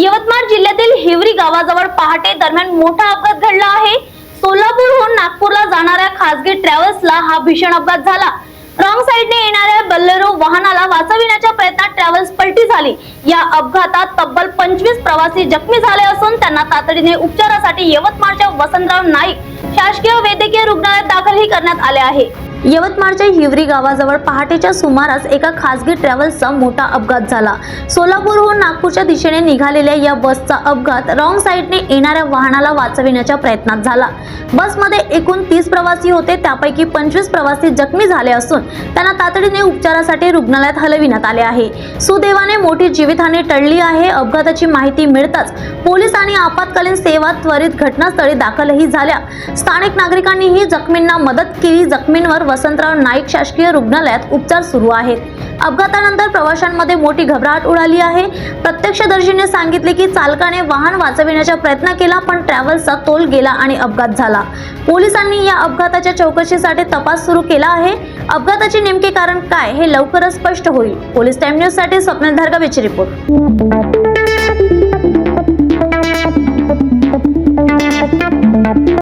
यवतमाळ जिल्ह्यातील हिवरी गावाजवळ पहाटे दरम्यान मोठा अपघात घडला आहे. सोलापूरहून नागपूरला जाणाऱ्या खासगी ट्रॅव्हल्सला हा भीषण अपघात झाला. रॉंग साइडने येणाऱ्या बल्लेरो वाहनाला वाचविण्याच्या प्रयत्नात ट्रॅव्हल्स पलटी झाली. या अपघातात तब्बल पंचवीस प्रवासी जखमी झाले असून त्यांना तातडीने उपचारासाठी यवतमाळच्या वसंतराव नाईक शासकीय वैद्यकीय रुग्णालयात दाखलही करण्यात आले आहे. यवतमाळच्या हिवरी गावाजवळ पहाटेच्या सुमारास एका खासगी ट्रॅव्हल्सचा मोठा अपघात झाला. सोलापूरहून नागपूरच्या दिशेने निघालेल्या या बसचा अपघात रॉंग साईडने येणाऱ्या वाहनाला वाचविण्याच्या प्रयत्नात झाला. बसमध्ये एकूण तीस प्रवासी होते त्यापैकी पंचवीस प्रवासी जखमी झाले असून त्यांना तातडीने उपचारासाठी रुग्णालयात हलविण्यात आले आहे. सुदैवाने मोठी जीवितहानी टळली आहे अपघाताची माहिती मिळताच पोलीस आणि आपत्कालीन सेवा त्वरित घटनास्थळी दाखलही झाल्या. स्थानिक नागरिकांनीही जखमींना मदत केली जखमींवर वसंतराव नाईक शासकीय रुग्णालयात उपचार सुरू आहेत. अपघातानंतर प्रवाशांमध्ये मोठी घबराट उडाली आहे. प्रत्यक्षदर्शीने सांगितले की चालकाने वाहन वाचविण्याचा प्रयत्न केला पण ट्रॅव्हल्सचा तोल गेला आणि अपघात झाला. पोलिसांनी या अपघाताच्या चौकशीसाठी तपास सुरू केला आहे. अपघाताचे नेमके कारण काय हे लवकरच स्पष्ट होईल. पोलीस टाइम न्यूजसाठी स्वप्नील धारगावेची रिपोर्ट.